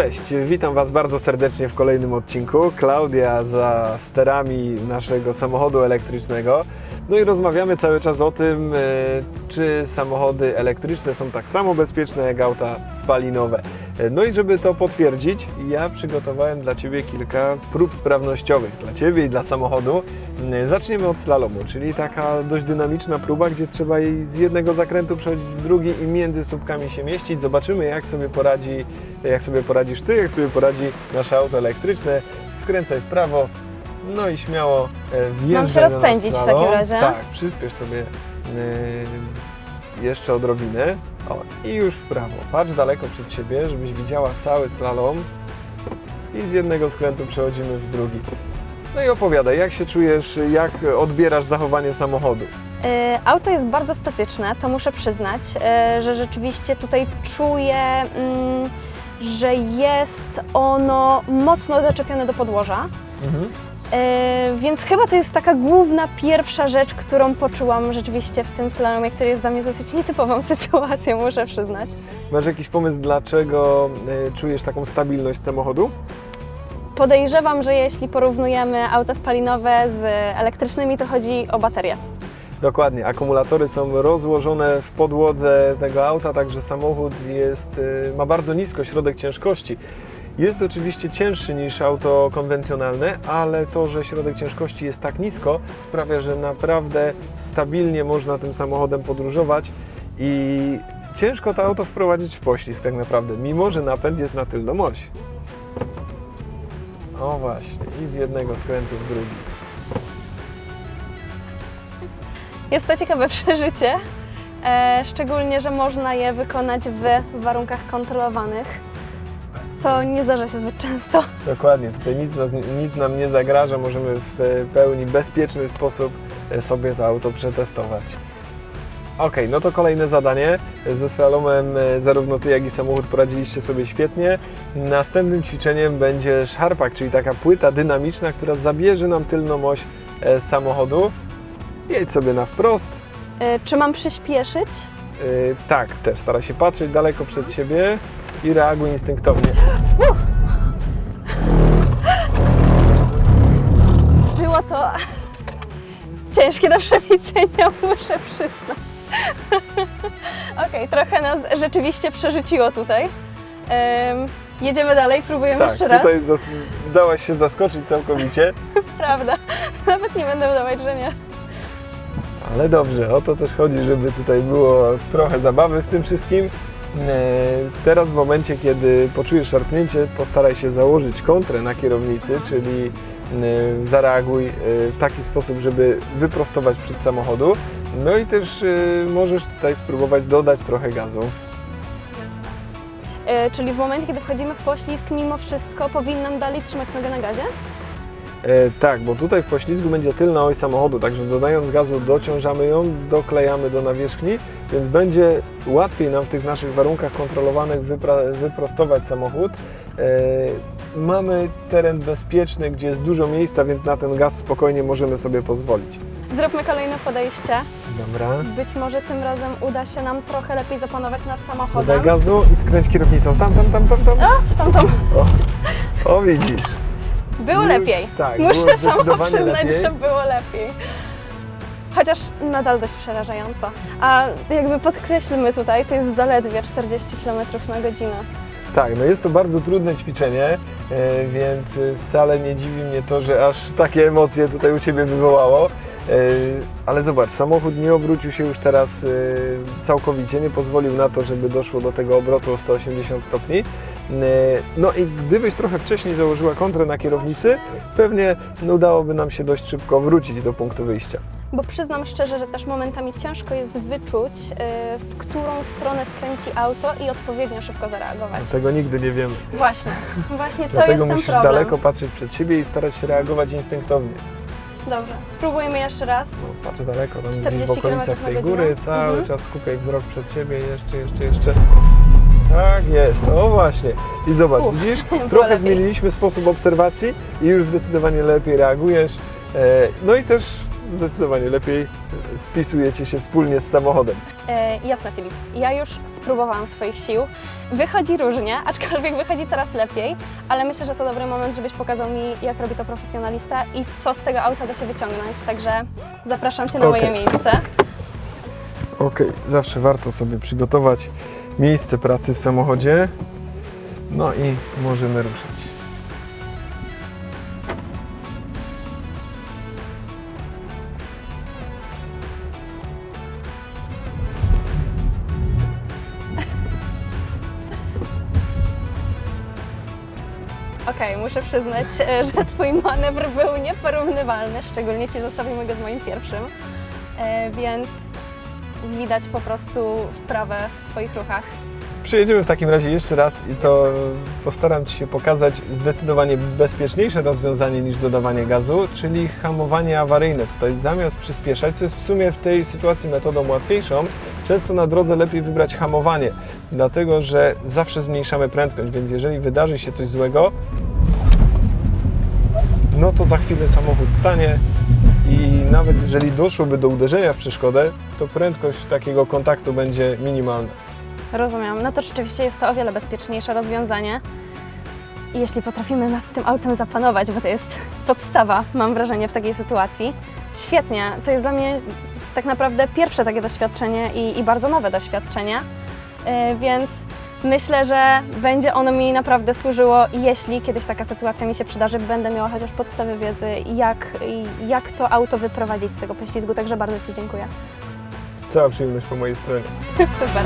Cześć, witam Was bardzo serdecznie w kolejnym odcinku. Klaudia za sterami naszego samochodu elektrycznego. No i rozmawiamy cały czas o tym, e, czy samochody elektryczne są tak samo bezpieczne jak auta spalinowe. No i żeby to potwierdzić, ja przygotowałem dla Ciebie kilka prób sprawnościowych, dla Ciebie i dla samochodu. Zaczniemy od slalomu, czyli taka dość dynamiczna próba, gdzie trzeba jej z jednego zakrętu przechodzić w drugi i między słupkami się mieścić. Zobaczymy, jak sobie poradzi, jak sobie poradzisz Ty, jak sobie poradzi nasze auto elektryczne. Skręcaj w prawo, no i śmiało e, wjeżdżaj Mam się rozpędzić w takim razie? Tak, przyspiesz sobie e, jeszcze odrobinę. O, i już w prawo. Patrz daleko przed siebie, żebyś widziała cały slalom. I z jednego skrętu przechodzimy w drugi. No i opowiadaj, jak się czujesz, jak odbierasz zachowanie samochodu? Y, Auto jest bardzo statyczne, to muszę przyznać, y, że rzeczywiście tutaj czuję, mm, że jest ono mocno zaczepione do podłoża. Y, Więc chyba to jest taka główna, pierwsza rzecz, którą poczułam rzeczywiście w tym slalomie, który jest dla mnie dosyć nietypową sytuacją, muszę przyznać. Masz jakiś pomysł, dlaczego y, czujesz taką stabilność samochodu? Podejrzewam, że jeśli porównujemy auta spalinowe z elektrycznymi, to chodzi o baterię. Dokładnie, akumulatory są rozłożone w podłodze tego auta, także samochód jest, y, ma bardzo nisko środek ciężkości. Jest oczywiście cięższy niż auto konwencjonalne, ale to, że środek ciężkości jest tak nisko, sprawia, że naprawdę stabilnie można tym samochodem podróżować i ciężko to auto wprowadzić w poślizg tak naprawdę, mimo że napęd jest na tylną oś. O właśnie, i z jednego skrętu w drugi. Jest to ciekawe przeżycie, e, szczególnie, że można je wykonać w warunkach kontrolowanych, co nie zdarza się zbyt często. Dokładnie, tutaj nic, nas, nic nam nie zagraża, możemy w e, pełni bezpieczny sposób e, sobie to auto przetestować. Ok, no to kolejne zadanie. Ze slalomem e, zarówno Ty, jak i samochód poradziliście sobie świetnie. Następnym ćwiczeniem będzie szarpak, czyli taka płyta dynamiczna, która zabierze nam tylną oś samochodu. Jedź sobie na wprost. Czy mam przyspieszyć? E, Tak, też staraj się patrzeć daleko przed siebie i reaguj instynktownie. Było to ciężkie do przewidzenia, muszę przyznać. Okej, trochę nas rzeczywiście przerzuciło tutaj. Em, jedziemy dalej, próbujemy Tak, jeszcze raz. tutaj zas- dałaś się zaskoczyć całkowicie. Prawda, nawet nie będę udawać, że nie. Ale dobrze, o to też chodzi, żeby tutaj było trochę zabawy w tym wszystkim. E, Teraz w momencie, kiedy poczujesz szarpnięcie, postaraj się założyć kontrę na kierownicy, czyli e, zareaguj e, w taki sposób, żeby wyprostować przed samochodu. No i też możesz tutaj spróbować dodać trochę gazu. E, Czyli w momencie, kiedy wchodzimy w poślizg, mimo wszystko powinnam dalej trzymać nogę na gazie? E, tak, bo tutaj w poślizgu będzie tylna oś samochodu, także dodając gazu dociążamy ją, doklejamy do nawierzchni, więc będzie łatwiej nam w tych naszych warunkach kontrolowanych wyprostować samochód. E, mamy teren bezpieczny, gdzie jest dużo miejsca, więc na ten gaz spokojnie możemy sobie pozwolić. Zróbmy kolejne podejście. Dobra. Być może tym razem uda się nam trochę lepiej zapanować nad samochodem. Dodaj gazu i skręć kierownicą. Tam, tam, tam, tam, tam. Tam, tam. O, o widzisz. Było Już- lepiej. tak, Muszę sama przyznać, lepiej. że było lepiej. Chociaż nadal dość przerażająco. A jakby podkreślmy tutaj, to jest zaledwie 40 km na godzinę. Tak, no jest to bardzo trudne ćwiczenie, e, więc wcale nie dziwi mnie to, że aż takie emocje tutaj u Ciebie wywołało. E, Ale zobacz, samochód nie obrócił się już teraz e, całkowicie, nie pozwolił na to, żeby doszło do tego obrotu o 180 stopni. E, No i gdybyś trochę wcześniej założyła kontrę na kierownicy, pewnie no, udałoby nam się dość szybko wrócić do punktu wyjścia. Bo przyznam szczerze, że też momentami ciężko jest wyczuć, yy, w którą stronę skręci auto i odpowiednio szybko zareagować. Tego nigdy nie wiemy. Właśnie, właśnie to Dlatego jest ten musisz problem. daleko patrzeć przed siebie i starać się reagować instynktownie. Dobrze, spróbujmy jeszcze raz. No, patrz daleko, tam gdzieś 40 w okolicach tej góry, cały Mhm. czas skupiaj wzrok przed siebie, jeszcze, jeszcze, jeszcze. Tak jest, o właśnie. I zobacz, Uff, widzisz, trochę zmieniliśmy sposób obserwacji i już zdecydowanie lepiej reagujesz. E, No i też zdecydowanie lepiej spisujecie się wspólnie z samochodem. E, jasne, Filip. Ja już spróbowałam swoich sił. Wychodzi różnie, aczkolwiek wychodzi coraz lepiej, ale myślę, że to dobry moment, żebyś pokazał mi, jak robi to profesjonalista i co z tego auta da się wyciągnąć. Także zapraszam Cię na Okej. moje miejsce. Okej, zawsze warto sobie przygotować miejsce pracy w samochodzie. No i możemy ruszyć. Okej, muszę przyznać, e, że Twój manewr był nieporównywalny, szczególnie jeśli zostawimy go z moim pierwszym, E, więc widać po prostu wprawę w Twoich ruchach. Przejedziemy w takim razie jeszcze raz i to postaram Ci się pokazać zdecydowanie bezpieczniejsze rozwiązanie niż dodawanie gazu, czyli hamowanie awaryjne. Tutaj zamiast przyspieszać, co jest w sumie w tej sytuacji metodą łatwiejszą, często na drodze lepiej wybrać hamowanie, dlatego że zawsze zmniejszamy prędkość, więc jeżeli wydarzy się coś złego, no to za chwilę samochód stanie i nawet jeżeli doszłoby do uderzenia w przeszkodę, to prędkość takiego kontaktu będzie minimalna. Rozumiem. No to rzeczywiście jest to o wiele bezpieczniejsze rozwiązanie. I jeśli potrafimy nad tym autem zapanować, bo to jest podstawa, mam wrażenie, w takiej sytuacji. Świetnie. To jest dla mnie tak naprawdę pierwsze takie doświadczenie i, i bardzo nowe doświadczenie. Yy, więc myślę, że będzie ono mi naprawdę służyło, jeśli kiedyś taka sytuacja mi się przydarzy, będę miała chociaż podstawy wiedzy, jak, jak to auto wyprowadzić z tego poślizgu. Także bardzo Ci dziękuję. Cała przyjemność po mojej stronie. Super.